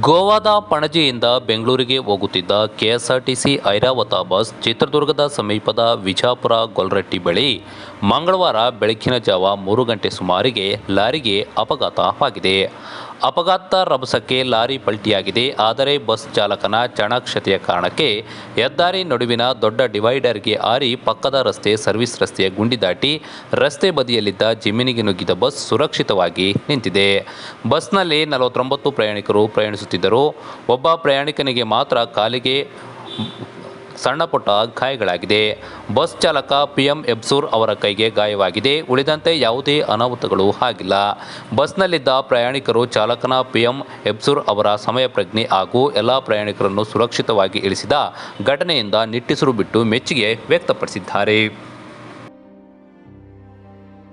ಗೋವಾದ ಪಣಜಿಯಿಂದ ಬೆಂಗಳೂರಿಗೆ ಹೋಗುತ್ತಿದ್ದ ಕೆಎಸ್ಆರ್ಟಿಸಿ ಐರಾವತ ಬಸ್ ಚಿತ್ರದುರ್ಗದ ಸಮೀಪದ ವಿಜಾಪುರ ಗೊಲ್ರಟ್ಟಿ ಬಳಿ ಮಂಗಳವಾರ ಬೆಳಗಿನ ಜಾವ ಮೂರು ಗಂಟೆ ಸುಮಾರಿಗೆ ಲಾರಿಗೆ ಅಪಘಾತವಾಗಿದೆ ಅಪಘಾತ ರಭಸಕ್ಕೆ ಲಾರಿ ಪಲ್ಟಿಯಾಗಿದೆ. ಆದರೆ ಬಸ್ ಚಾಲಕನ ಚಣಕ್ಷತೆಯ ಕಾರಣಕ್ಕೆ ಹೆದ್ದಾರಿ ನಡುವಿನ ದೊಡ್ಡ ಡಿವೈಡರ್ಗೆ ಆರಿ ಪಕ್ಕದ ರಸ್ತೆ, ಸರ್ವಿಸ್ ರಸ್ತೆಯ ಗುಂಡಿ ದಾಟಿ ರಸ್ತೆ ಬದಿಯಲ್ಲಿದ್ದ ಜಮೀನಿಗೆ ನುಗ್ಗಿದ ಬಸ್ ಸುರಕ್ಷಿತವಾಗಿ ನಿಂತಿದೆ. ಬಸ್ನಲ್ಲಿ ನಲವತ್ತೊಂಬತ್ತು ಪ್ರಯಾಣಿಕರು ಪ್ರಯಾಣಿಸುತ್ತಿದ್ದರು. ಒಬ್ಬ ಪ್ರಯಾಣಿಕನಿಗೆ ಮಾತ್ರ ಕಾಲಿಗೆ ಸಣ್ಣ ಪುಟ್ಟ ಗಾಯಗಳಾಗಿದೆ. ಬಸ್ ಚಾಲಕ ಪಿಎಂ ಎಬ್ಸೂರ್ ಅವರ ಕೈಗೆ ಗಾಯವಾಗಿದೆ. ಉಳಿದಂತೆ ಯಾವುದೇ ಅನಾಹುತಗಳು ಆಗಿಲ್ಲ. ಬಸ್ನಲ್ಲಿದ್ದ ಪ್ರಯಾಣಿಕರು ಚಾಲಕನ ಪಿಎಂ ಎಬ್ಸೂರ್ ಅವರ ಸಮಯ ಪ್ರಜ್ಞೆ ಹಾಗೂ ಎಲ್ಲ ಪ್ರಯಾಣಿಕರನ್ನು ಸುರಕ್ಷಿತವಾಗಿ ಇಳಿಸಿದ ಘಟನೆಯಿಂದ ನಿಟ್ಟುಸಿರು ಬಿಟ್ಟು ಮೆಚ್ಚುಗೆ ವ್ಯಕ್ತಪಡಿಸಿದ್ದಾರೆ.